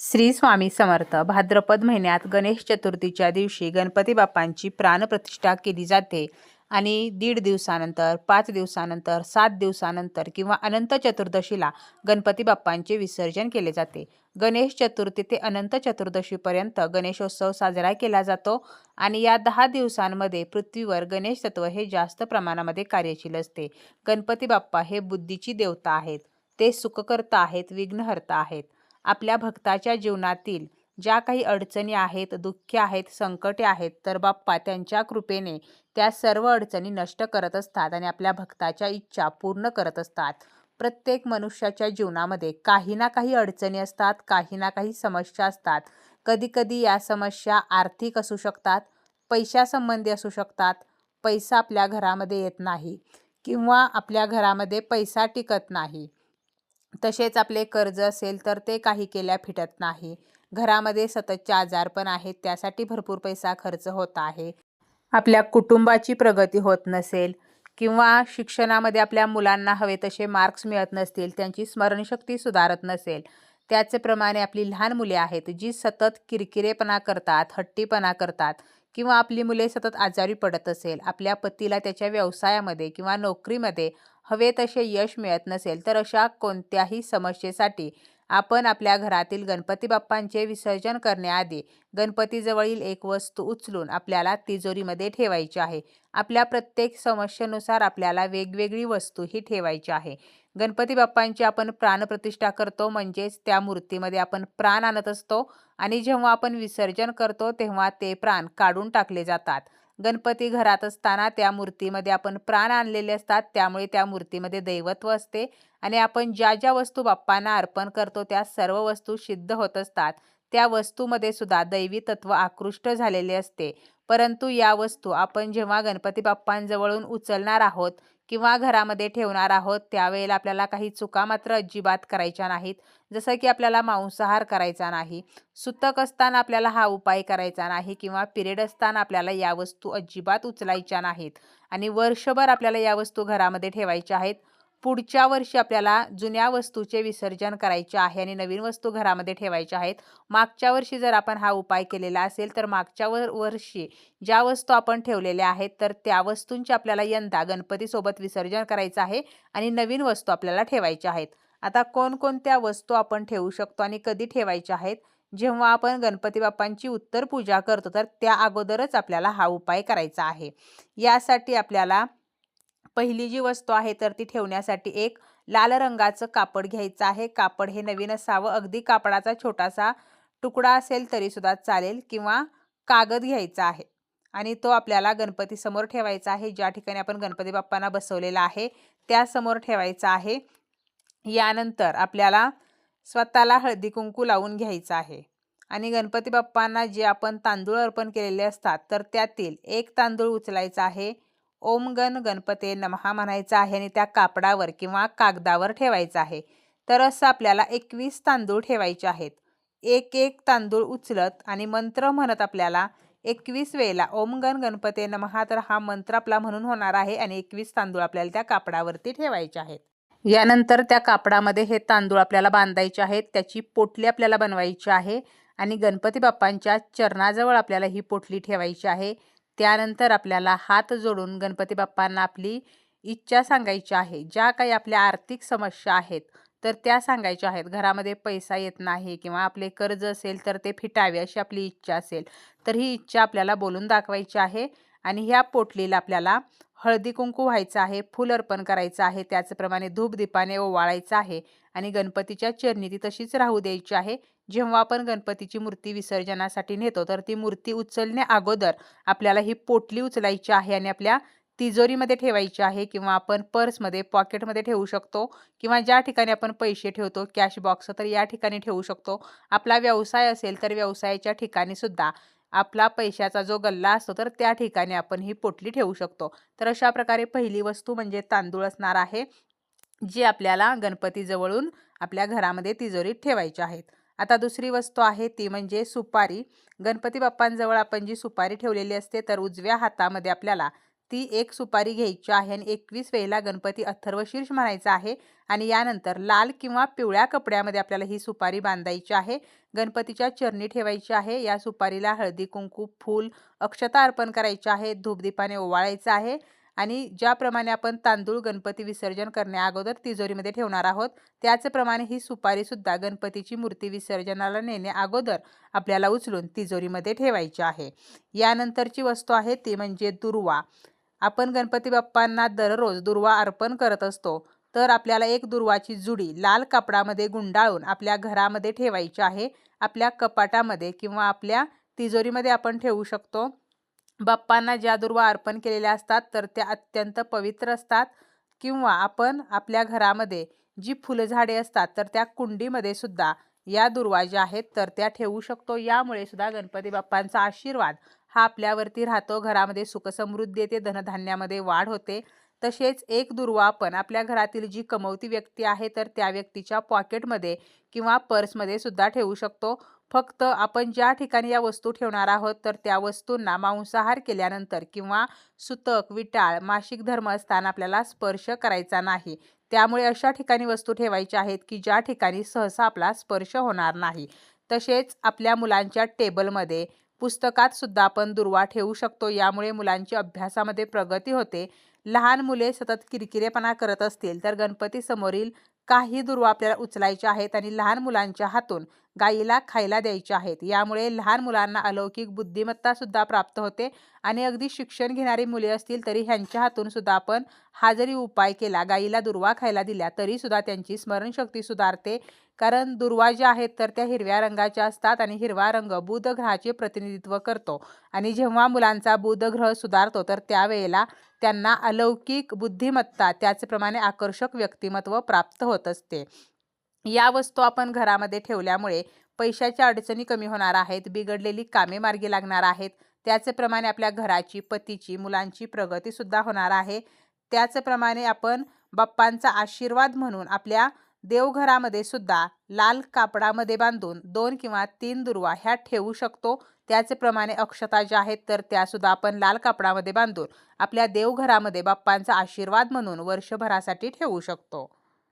श्री स्वामी समर्थ. भाद्रपद महिन्यात गणेश चतुर्थीच्या दिवशी गणपती बाप्पांची प्राणप्रतिष्ठा केली जाते. आणि दीड दिवसानंतर पाच दिवसानंतर सात दिवसानंतर किंवा अनंत चतुर्दशीला गणपती बाप्पांचे विसर्जन केले जाते. गणेश चतुर्थी ते अनंत चतुर्दशीपर्यंत गणेशोत्सव साजरा केला जातो आणि या दहा दिवसांमध्ये पृथ्वीवर गणेश तत्व हे जास्त प्रमाणामध्ये कार्यशील असते. गणपती बाप्पा हे बुद्धीची देवता आहेत. ते सुखकर्ता आहेत विघ्नहर्ता आहेत. आपल्या भक्ताच्या जीवनातील ज्या काही अडचणी आहेत दुःख आहेत संकटे आहेत तर बाप्पा त्यांच्या कृपेने त्या सर्व अडचणी नष्ट करत असतात आणि आपल्या भक्ताच्या इच्छा पूर्ण करत असतात. प्रत्येक मनुष्याच्या जीवनामध्ये काही ना काही अडचणी असतात काही ना काही समस्या असतात. कधीकधी या समस्या आर्थिक असू शकतात पैशासंबंधी असू शकतात पैसा आपल्या घरामध्ये येत नाही किंवा आपल्या घरामध्ये पैसा टिकत नाही. तसेच आपले कर्ज असेल तर ते काही केल्या फिटत नाही. घरामध्ये सततचे आजारपण आहेत त्यासाठी भरपूर पैसा खर्च होत आहे. आपल्या कुटुंबाची प्रगती होत नसेल किंवा शिक्षणामध्ये आपल्या मुलांना हवे तसे मार्क्स मिळत नसतील त्यांची स्मरणशक्ती सुधारत नसेल त्याचप्रमाणे आपली लहान मुले आहेत जी सतत किरकिरेपणा करतात हट्टीपणा करतात किंवा आपली मुले सतत आजारी पडत असेल आपल्या पतीला त्याच्या व्यवसायामध्ये किंवा नोकरीमध्ये हवे तसे यश मिळत नसेल तर अशा कोणत्याही समस्येसाठी आपण आपल्या घरातील गणपती बाप्पांचे विसर्जन करण्याआधी गणपतीजवळील एक वस्तू उचलून आपल्याला तिजोरीमध्ये ठेवायची आहे. आपल्या प्रत्येक समस्येनुसार आपल्याला वेगवेगळी वस्तू ही ठेवायची आहे. गणपती बाप्पांची आपण प्राणप्रतिष्ठा करतो म्हणजेच त्या मूर्तीमध्ये आपण प्राण आणत असतो आणि जेव्हा आपण विसर्जन करतो तेव्हा ते प्राण काढून टाकले जातात. गणपती घरात असताना त्या मूर्तीमध्ये आपण प्राण आणलेले असतात. त्यामुळे त्या मूर्तीमध्ये दैवत्व असते. आणि आपण ज्या ज्या वस्तू बाप्पांना अर्पण करतो त्या सर्व वस्तू सिद्ध होत असतात. त्या वस्तूमध्ये सुद्धा दैवी तत्व आकृष्ट झालेले असते. परंतु या वस्तू आपण जेव्हा गणपती बाप्पांजवळून उचलणार आहोत किंवा घरामध्ये ठेवणार आहोत त्यावेळेला आपल्याला काही चुका मात्र अजिबात करायच्या नाहीत. जसं की आपल्याला मांसाहार करायचा नाही सुतक असताना आपल्याला हा उपाय करायचा नाही किंवा पिरियड असताना आपल्याला या वस्तू अजिबात उचलायच्या नाहीत. आणि वर्षभर आपल्याला या वस्तू घरामध्ये ठेवायच्या आहेत. पुढच्या वर्षी आपल्याला जुन्या वस्तूचे विसर्जन करायचे आहे आणि नवीन वस्तू घरामध्ये ठेवायच्या आहेत. मागच्या वर्षी जर आपण हा उपाय केलेला असेल तर मागच्या वर वर्षी ज्या वस्तू आपण ठेवलेल्या आहेत तर त्या वस्तूंचे आपल्याला यंदा गणपतीसोबत विसर्जन करायचं आहे आणि नवीन वस्तू आपल्याला ठेवायच्या आहेत. आता कोणकोणत्या वस्तू आपण ठेवू शकतो आणि कधी ठेवायच्या आहेत? जेव्हा आपण गणपती बाप्पांची उत्तर पूजा करतो तर त्या अगोदरच आपल्याला हा उपाय करायचा आहे. यासाठी आपल्याला पहिली जी वस्तू आहे तर ती ठेवण्यासाठी एक लाल रंगाचं कापड घ्यायचं आहे. कापड हे नवीन असावं. अगदी कापडाचा छोटासा तुकडा असेल तरीसुद्धा चालेल किंवा कागद घ्यायचा आहे. आणि तो आपल्याला गणपतीसमोर ठेवायचा आहे. ज्या ठिकाणी आपण गणपती बाप्पांना बसवलेला आहे त्यासमोर ठेवायचा आहे. यानंतर आपल्याला स्वतःला हळदी कुंकू लावून घ्यायचं आहे. आणि गणपती बाप्पांना जे आपण तांदूळ अर्पण केलेले असतात तर त्यातील एक तांदूळ उचलायचा आहे. ओम गण गणपते नमहा म्हणायचा आहे आणि त्या कापडावर किंवा कागदावर ठेवायचं आहे. तर असं आपल्याला एकवीस तांदूळ ठेवायचे आहेत. एक एक तांदूळ उचलत आणि मंत्र म्हणत आपल्याला एकवीस वेळेला ओम गण गणपते नमहा तर हा मंत्र आपला म्हणून होणार आहे आणि एकवीस तांदूळ आपल्याला त्या कापडावरती ठेवायचे आहेत. यानंतर त्या कापडामध्ये हे तांदूळ आपल्याला बांधायचे आहेत. त्याची पोटली आपल्याला बनवायची आहे आणि गणपती बाप्पांच्या चरणाजवळ आपल्याला ही पोटली ठेवायची आहे. त्यानंतर आपल्याला हात जोडून गणपती बाप्पांना आपली इच्छा सांगायची आहे. ज्या काही आपल्या आर्थिक समस्या आहेत तर त्या सांगायच्या आहेत. घरामध्ये पैसा येत नाही किंवा आपले कर्ज असेल तर ते फिटावे अशी आपली इच्छा असेल तर ही इच्छा आपल्याला बोलून दाखवायची आहे. आणि ह्या पोटलीला आपल्याला हळदी कुंकू व्हायचं आहे फुल अर्पण करायचं आहे त्याचप्रमाणे धूपदीपाने ओवाळायचं आहे आणि गणपतीच्या चरणी ती तशीच राहू द्यायची आहे. जेव्हा आपण गणपतीची मूर्ती विसर्जनासाठी नेतो तर ती मूर्ती उचलण्या अगोदर आपल्याला ही पोटली उचलायची आहे आणि आपल्या तिजोरीमध्ये ठेवायची आहे किंवा आपण पर्समध्ये पॉकेटमध्ये ठेवू शकतो किंवा ज्या ठिकाणी आपण पैसे ठेवतो कॅश बॉक्स तर या ठिकाणी ठेवू शकतो. आपला व्यवसाय असेल तर व्यवसायाच्या ठिकाणी सुद्धा आपला पैशाचा जो गल्ला असतो तर त्या ठिकाणी आपण ही पोटली ठेवू शकतो. तर अशा प्रकारे पहिली वस्तू म्हणजे तांदूळ असणार आहे जी आपल्याला गणपतीजवळून आपल्या घरामध्ये तिजोरीत ठेवायची आहेत. आता दुसरी वस्तू आहे ती म्हणजे सुपारी. गणपती बाप्पांजवळ आपण जी सुपारी ठेवलेली असते तर उजव्या हातामध्ये आपल्याला ती एक सुपारी घ्यायची आहे आणि एकवीस वेळेला गणपती अथर्व शीर्ष म्हणायचा आहे. आणि यानंतर लाल किंवा पिवळ्या कपड्यामध्ये आपल्याला ही सुपारी बांधायची आहे. गणपतीच्या चरणी ठेवायची आहे. या सुपारीला हळदी कुंकू फूल अक्षता अर्पण करायची आहे. धूपदीपाने ओवाळायचं आहे. आणि ज्याप्रमाणे आपण तांदूळ गणपती विसर्जन करण्याअगोदर तिजोरीमध्ये ठेवणार आहोत त्याचप्रमाणे ही सुपारीसुद्धा गणपतीची मूर्ती विसर्जनाला नेण्या अगोदर आपल्याला उचलून तिजोरीमध्ये ठेवायची आहे. यानंतरची वस्तू आहे ती म्हणजे दुर्वा. आपण गणपती बाप्पांना दररोज दुर्वा अर्पण करत असतो तर आपल्याला एक दुर्वाची जुडी लाल कापडामध्ये गुंडाळून आपल्या घरामध्ये ठेवायची आहे आपल्या कपाटामध्ये किंवा आपल्या तिजोरीमध्ये आपण ठेवू शकतो. बाप्पांना ज्या दुर्वा अर्पण केलेल्या असतात तर त्या अत्यंत पवित्र असतात. किंवा आपण आपल्या घरामध्ये जी फुलझाडे असतात तर त्या कुंडीमध्ये सुद्धा या दुर्वा ज्या आहेत तर त्या ठेवू शकतो. यामुळे सुद्धा गणपती बाप्पांचा आशीर्वाद हा आपल्यावरती राहतो. घरामध्ये सुखसमृद्धी येते धनधान्यामध्ये वाढ होते. तसेच एक दुर्वा पण आपल्या घरातील जी कमवती व्यक्ती आहे तर त्या व्यक्तीच्या पॉकेटमध्ये किंवा पर्समध्ये सुद्धा ठेवू शकतो. फक्त आपण ज्या ठिकाणी या वस्तू ठेवणार आहोत तर त्या वस्तूंना मांसाहार केल्यानंतर किंवा सुतक विटाळ मासिक धर्म असताना आपल्याला स्पर्श करायचा नाही. त्यामुळे अशा ठिकाणी वस्तू ठेवायच्या आहेत की ज्या ठिकाणी सहसा आपला स्पर्श होणार नाही. तसेच आपल्या मुलांच्या टेबलमध्ये पुस्तकात सुद्धा आपण दुर्वा ठेवू शकतो. यामुळे मुलांची अभ्यासामध्ये प्रगती होते. लहान मुले सतत किरकिरेपणा करत असतील तर गणपती समोरील काही दुर्वा आपल्याला उचलायच्या आहेत आणि लहान मुलांच्या हातून गाईला खायला द्यायचे आहेत. यामुळे लहान मुलांना अलौकिक बुद्धिमत्ता सुद्धा प्राप्त होते आणि अगदी शिक्षण घेणारी मुले असतील तरी ह्यांच्या हातून सुद्धा आपण हा जरी उपाय केला गाईला दुर्वा खायला दिल्या तरी सुद्धा त्यांची स्मरणशक्ती सुधारते. कारण दुर्वा ज्या आहेत तर त्या हिरव्या रंगाच्या असतात आणि हिरवा रंग बुध ग्रहाचे प्रतिनिधित्व करतो. आणि जेव्हा मुलांचा बुध ग्रह सुधारतो तर त्यावेळेला त्यांना अलौकिक बुद्धिमत्ता त्याचप्रमाणे आकर्षक व्यक्तिमत्व प्राप्त होत असते. या वस्तू आपण घरामध्ये ठेवल्यामुळे पैशाच्या अडचणी कमी होणार आहेत बिघडलेली कामे मार्गी लागणार आहेत. त्याचप्रमाणे आपल्या घराची पतीची मुलांची प्रगतीसुद्धा होणार आहे. त्याचप्रमाणे आपण बाप्पांचा आशीर्वाद म्हणून आपल्या देवघरामध्ये सुद्धा लाल कापडामध्ये बांधून दोन किंवा तीन दुर्वा ह्या ठेवू शकतो. त्याचप्रमाणे अक्षता ज्या आहेत तर त्यासुद्धा आपण लाल कापडामध्ये बांधून आपल्या देवघरामध्ये बाप्पांचा आशीर्वाद म्हणून वर्षभरासाठी ठेवू शकतो.